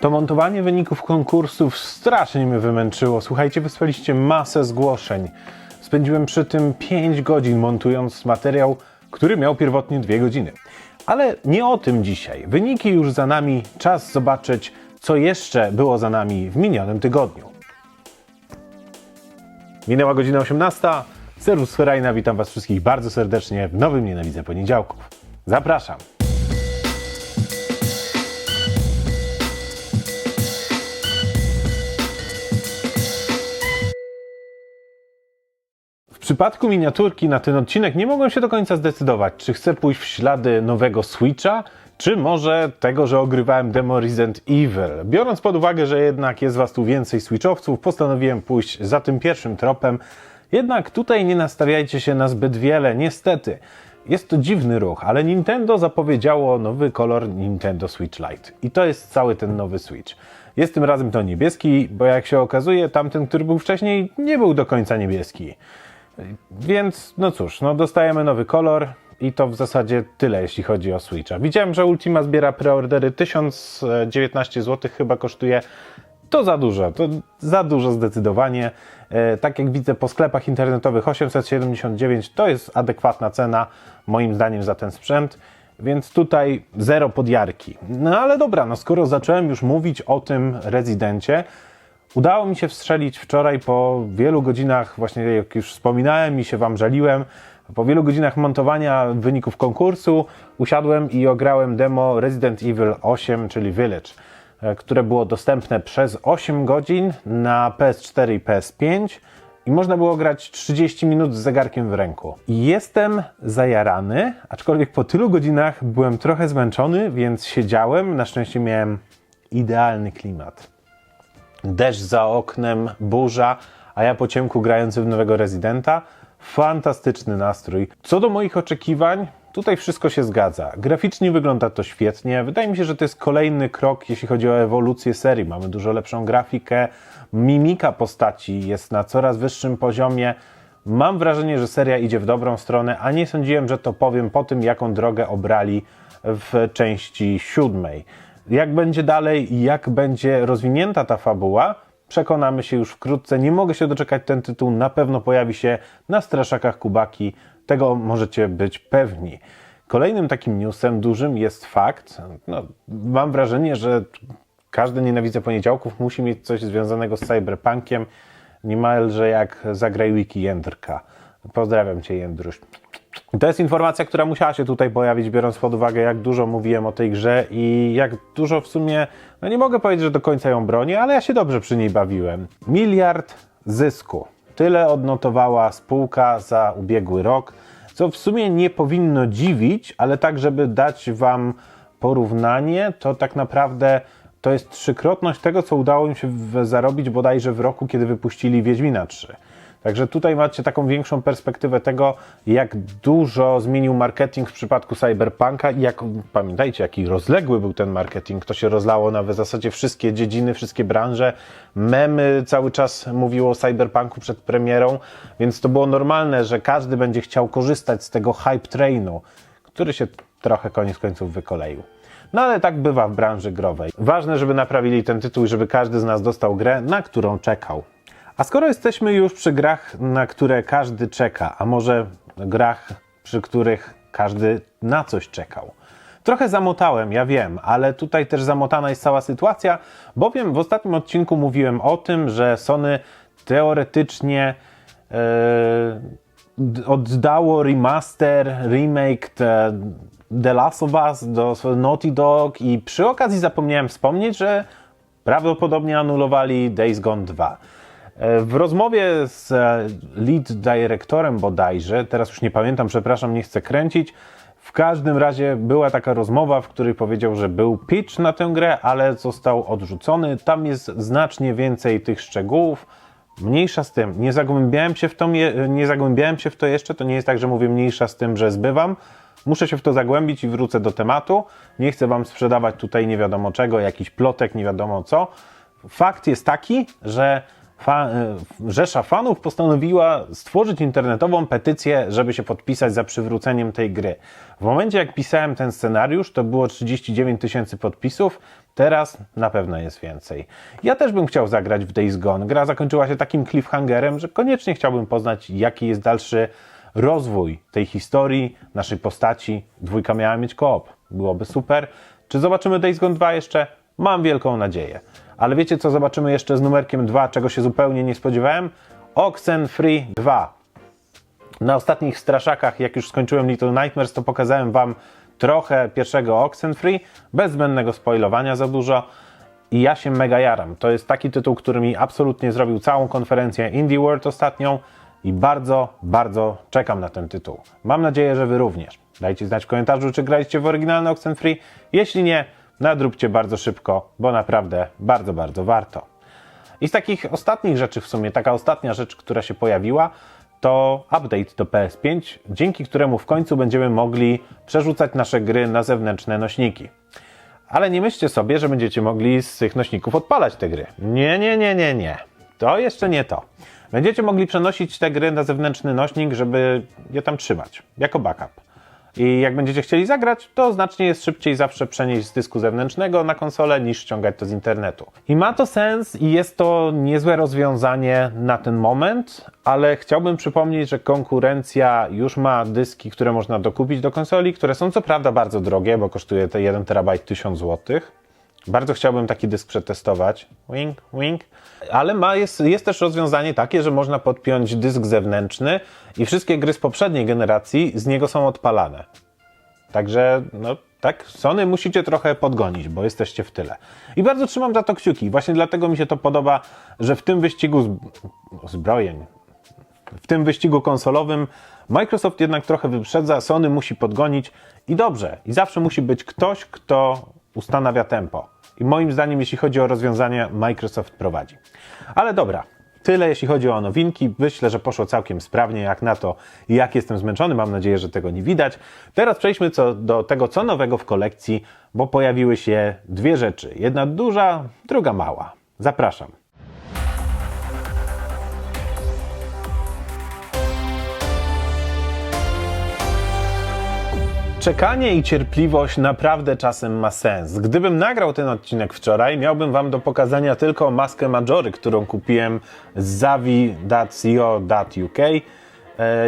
To montowanie wyników konkursów strasznie mnie wymęczyło. Słuchajcie, wysłaliście masę zgłoszeń. Spędziłem przy tym 5 godzin montując materiał, który miał pierwotnie 2 godziny. Ale nie o tym dzisiaj. Wyniki już za nami, czas zobaczyć, co jeszcze było za nami w minionym tygodniu. Minęła godzina 18. Serwus Ferajna, witam Was wszystkich bardzo serdecznie w nowym Nienawidzę Poniedziałków. Zapraszam. Przypadku miniaturki na ten odcinek nie mogłem się do końca zdecydować, czy chcę pójść w ślady nowego Switcha, czy może tego, że ogrywałem demo Resident Evil. Biorąc pod uwagę, że jednak jest Was tu więcej Switchowców, postanowiłem pójść za tym pierwszym tropem. Jednak tutaj nie nastawiajcie się na zbyt wiele, niestety. Jest to dziwny ruch, ale Nintendo zapowiedziało nowy kolor Nintendo Switch Lite. I to jest cały ten nowy Switch. Jest tym razem to niebieski, bo jak się okazuje, tamten, który był wcześniej, nie był do końca niebieski. Więc no cóż, no dostajemy nowy kolor i to w zasadzie tyle, jeśli chodzi o Switcha. Widziałem, że Ultima zbiera preordery 1019 zł chyba kosztuje. To za dużo, to za dużo zdecydowanie. E, tak jak widzę po sklepach internetowych 879 to jest adekwatna cena moim zdaniem za ten sprzęt. Więc tutaj zero podjarki. No ale dobra, no skoro zacząłem już mówić o tym rezydencie, Udało mi się wstrzelić wczoraj po wielu godzinach, właśnie jak już wspominałem i się Wam żaliłem, po wielu godzinach montowania wyników konkursu usiadłem i ograłem demo Resident Evil 8, czyli Village, e, które było dostępne przez 8 godzin na PS4 i PS5 i można było grać 30 minut z zegarkiem w ręku. Jestem zajarany, aczkolwiek po tylu godzinach byłem trochę zmęczony, więc siedziałem. Na szczęście miałem idealny klimat deszcz za oknem, burza, a ja po ciemku grający w nowego rezydenta. Fantastyczny nastrój. Co do moich oczekiwań, tutaj wszystko się zgadza. Graficznie wygląda to świetnie. Wydaje mi się, że to jest kolejny krok, jeśli chodzi o ewolucję serii. Mamy dużo lepszą grafikę, mimika postaci jest na coraz wyższym poziomie. Mam wrażenie, że seria idzie w dobrą stronę, a nie sądziłem, że to powiem po tym, jaką drogę obrali w części siódmej. Jak będzie dalej i jak będzie rozwinięta ta fabuła, przekonamy się już wkrótce. Nie mogę się doczekać, ten tytuł na pewno pojawi się na straszakach Kubaki. Tego możecie być pewni. Kolejnym takim newsem dużym jest fakt, no, mam wrażenie, że każdy nienawidze poniedziałków musi mieć coś związanego z cyberpunkiem, niemalże jak zagraj wiki Jędrka. Pozdrawiam Cię Jędruś. To jest informacja, która musiała się tutaj pojawić, biorąc pod uwagę, jak dużo mówiłem o tej grze i jak dużo w sumie, no nie mogę powiedzieć, że do końca ją bronię, ale ja się dobrze przy niej bawiłem. Miliard zysku. Tyle odnotowała spółka za ubiegły rok, co w sumie nie powinno dziwić, ale tak, żeby dać Wam porównanie, to tak naprawdę to jest trzykrotność tego, co udało im się zarobić bodajże w roku, kiedy wypuścili Wiedźmina 3. Także tutaj macie taką większą perspektywę tego, jak dużo zmienił marketing w przypadku Cyberpunka i jak, pamiętajcie, jaki rozległy był ten marketing. To się rozlało na w zasadzie wszystkie dziedziny, wszystkie branże. Memy cały czas mówiło o Cyberpunku przed premierą, więc to było normalne, że każdy będzie chciał korzystać z tego hype trainu, który się trochę koniec końców wykoleił. No ale tak bywa w branży growej. Ważne, żeby naprawili ten tytuł i żeby każdy z nas dostał grę, na którą czekał. A skoro jesteśmy już przy grach, na które każdy czeka, a może grach, przy których każdy na coś czekał. Trochę zamotałem, ja wiem, ale tutaj też zamotana jest cała sytuacja, bowiem w ostatnim odcinku mówiłem o tym, że Sony teoretycznie d- oddało remaster, remake te, The Last of Us do Naughty Dog i przy okazji zapomniałem wspomnieć, że prawdopodobnie anulowali Days Gone 2. E, W rozmowie z e, lead dyrektorem bodajże, teraz już nie pamiętam, przepraszam, nie chcę kręcić, w każdym razie była taka rozmowa, w której powiedział, że był pitch na tę grę, ale został odrzucony. Tam jest znacznie więcej tych szczegółów. Mniejsza z tym, nie zagłębiałem się w to, nie zagłębiałem się w to jeszcze, to nie jest tak, że mówię mniejsza z tym, że zbywam. Muszę się w to zagłębić i wrócę do tematu. Nie chcę wam sprzedawać tutaj nie wiadomo czego, jakiś plotek, nie wiadomo co. Fakt jest taki, że fa- y, Rzesza fanów postanowiła stworzyć internetową petycję, żeby się podpisać za przywróceniem tej gry. W momencie jak pisałem ten scenariusz, to było 39 tysięcy podpisów, teraz na pewno jest więcej. Ja też bym chciał zagrać w Days Gone. Gra zakończyła się takim cliffhangerem, że koniecznie chciałbym poznać, jaki jest dalszy rozwój tej historii, naszej postaci. Dwójka miała mieć koop. Byłoby super. Czy zobaczymy Days Gone 2 jeszcze? Mam wielką nadzieję. Ale wiecie, co zobaczymy jeszcze z numerkiem 2, czego się zupełnie nie spodziewałem? Oxenfree 2. Na ostatnich straszakach, jak już skończyłem Little Nightmares, to pokazałem Wam trochę pierwszego Oxenfree, bez zbędnego spoilowania za dużo. I ja się mega jaram. To jest taki tytuł, który mi absolutnie zrobił całą konferencję Indie World ostatnią i bardzo, bardzo czekam na ten tytuł. Mam nadzieję, że Wy również. Dajcie znać w komentarzu, czy graliście w oryginalny Oxenfree. Jeśli nie, nadróbcie bardzo szybko, bo naprawdę bardzo, bardzo warto. I z takich ostatnich rzeczy w sumie, taka ostatnia rzecz, która się pojawiła, to update do PS5, dzięki któremu w końcu będziemy mogli przerzucać nasze gry na zewnętrzne nośniki. Ale nie myślcie sobie, że będziecie mogli z tych nośników odpalać te gry. Nie, nie, nie, nie, nie. To jeszcze nie to. Będziecie mogli przenosić te gry na zewnętrzny nośnik, żeby je tam trzymać, jako backup. I jak będziecie chcieli zagrać, to znacznie jest szybciej zawsze przenieść z dysku zewnętrznego na konsolę niż ściągać to z internetu. I ma to sens i jest to niezłe rozwiązanie na ten moment, ale chciałbym przypomnieć, że konkurencja już ma dyski, które można dokupić do konsoli, które są co prawda bardzo drogie, bo kosztuje te 1 terabajt 1000 zł. Bardzo chciałbym taki dysk przetestować. Wink, wink. Ale ma, jest, jest też rozwiązanie takie, że można podpiąć dysk zewnętrzny i wszystkie gry z poprzedniej generacji z niego są odpalane. Także, no tak, Sony musicie trochę podgonić, bo jesteście w tyle. I bardzo trzymam za to kciuki. Właśnie dlatego mi się to podoba, że w tym wyścigu zb- zbrojeń, w tym wyścigu konsolowym Microsoft jednak trochę wyprzedza, Sony musi podgonić i dobrze. I zawsze musi być ktoś, kto ustanawia tempo. I moim zdaniem, jeśli chodzi o rozwiązania, Microsoft prowadzi. Ale dobra, tyle jeśli chodzi o nowinki. Myślę, że poszło całkiem sprawnie, jak na to, jak jestem zmęczony. Mam nadzieję, że tego nie widać. Teraz przejdźmy co, do tego, co nowego w kolekcji, bo pojawiły się dwie rzeczy. Jedna duża, druga mała. Zapraszam. Czekanie i cierpliwość naprawdę czasem ma sens. Gdybym nagrał ten odcinek wczoraj, miałbym Wam do pokazania tylko maskę Majory, którą kupiłem z zavi.co.uk. E,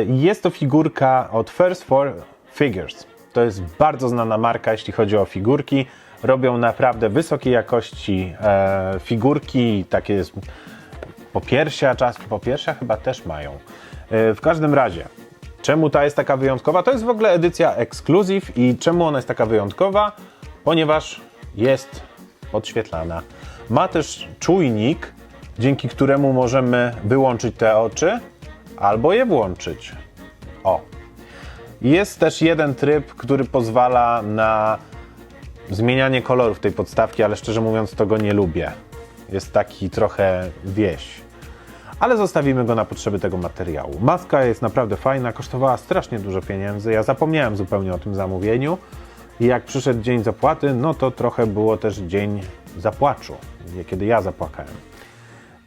Jest to figurka od First Four Figures. To jest bardzo znana marka, jeśli chodzi o figurki. Robią naprawdę wysokiej jakości e, figurki, takie jest popiersia, czas popiersia chyba też mają. E, W każdym razie, czemu ta jest taka wyjątkowa? To jest w ogóle edycja Exclusive i czemu ona jest taka wyjątkowa? Ponieważ jest podświetlana. Ma też czujnik, dzięki któremu możemy wyłączyć te oczy albo je włączyć. O. Jest też jeden tryb, który pozwala na zmienianie kolorów tej podstawki, ale szczerze mówiąc to go nie lubię. Jest taki trochę wieś. Ale zostawimy go na potrzeby tego materiału. Maska jest naprawdę fajna, kosztowała strasznie dużo pieniędzy. Ja zapomniałem zupełnie o tym zamówieniu. I jak przyszedł dzień zapłaty, no to trochę było też dzień zapłaczu, kiedy ja zapłakałem.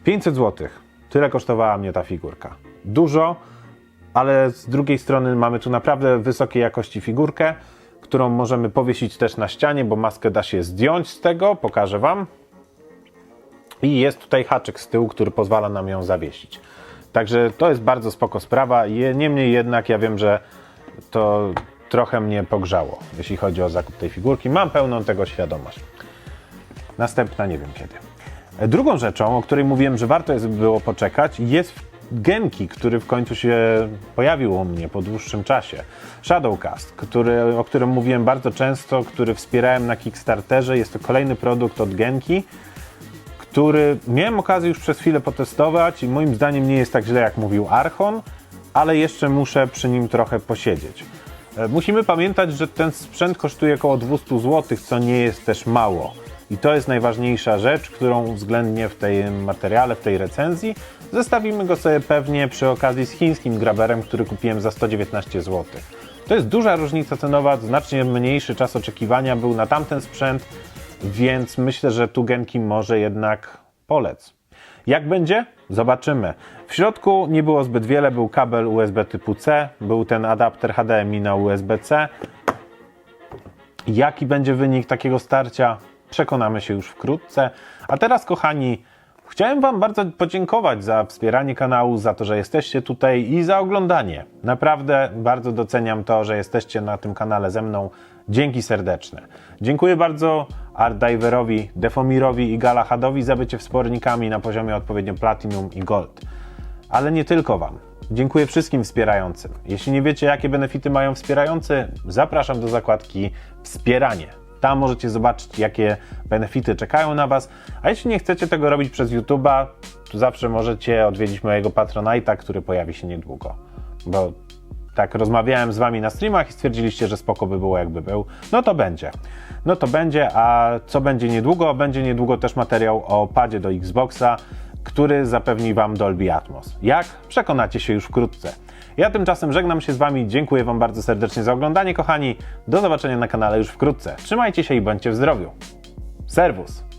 500 zł. Tyle kosztowała mnie ta figurka. Dużo, ale z drugiej strony mamy tu naprawdę wysokiej jakości figurkę, którą możemy powiesić też na ścianie, bo maskę da się zdjąć z tego, pokażę Wam. I jest tutaj haczyk z tyłu, który pozwala nam ją zawiesić. Także to jest bardzo spoko sprawa. Niemniej jednak ja wiem, że to trochę mnie pogrzało, jeśli chodzi o zakup tej figurki. Mam pełną tego świadomość. Następna nie wiem kiedy. E, Drugą rzeczą, o której mówiłem, że warto jest było poczekać, jest Genki, który w końcu się pojawił u mnie po dłuższym czasie. Shadowcast, który, o którym mówiłem bardzo często, który wspierałem na Kickstarterze. Jest to kolejny produkt od Genki, który miałem okazję już przez chwilę potestować i moim zdaniem nie jest tak źle, jak mówił Archon, ale jeszcze muszę przy nim trochę posiedzieć. E, Musimy pamiętać, że ten sprzęt kosztuje około 200 zł, co nie jest też mało. I to jest najważniejsza rzecz, którą względnie w tym materiale, w tej recenzji zestawimy go sobie pewnie przy okazji z chińskim graberem, który kupiłem za 119 zł. To jest duża różnica cenowa, znacznie mniejszy czas oczekiwania był na tamten sprzęt, więc myślę, że tu Genki może jednak polec. Jak będzie? Zobaczymy. W środku nie było zbyt wiele, był kabel USB typu C, był ten adapter HDMI na USB-C. Jaki będzie wynik takiego starcia? Przekonamy się już wkrótce. A teraz, kochani, chciałem Wam bardzo podziękować za wspieranie kanału, za to, że jesteście tutaj i za oglądanie. Naprawdę bardzo doceniam to, że jesteście na tym kanale ze mną. Dzięki serdeczne. Dziękuję bardzo Artdiverowi, Defomirowi i Galahadowi za bycie wspornikami na poziomie odpowiednio Platinum i Gold. Ale nie tylko Wam. Dziękuję wszystkim wspierającym. Jeśli nie wiecie, jakie benefity mają wspierający, zapraszam do zakładki Wspieranie. Tam możecie zobaczyć, jakie benefity czekają na Was. A jeśli nie chcecie tego robić przez YouTube'a, to zawsze możecie odwiedzić mojego Patronite'a, który pojawi się niedługo. Bo tak rozmawiałem z Wami na streamach i stwierdziliście, że spoko by było, jakby był. No to będzie. No to będzie, a co będzie niedługo? Będzie niedługo też materiał o padzie do Xboxa, który zapewni Wam Dolby Atmos. Jak? Przekonacie się już wkrótce. Ja tymczasem żegnam się z Wami, dziękuję Wam bardzo serdecznie za oglądanie, kochani. Do zobaczenia na kanale już wkrótce. Trzymajcie się i bądźcie w zdrowiu. Serwus!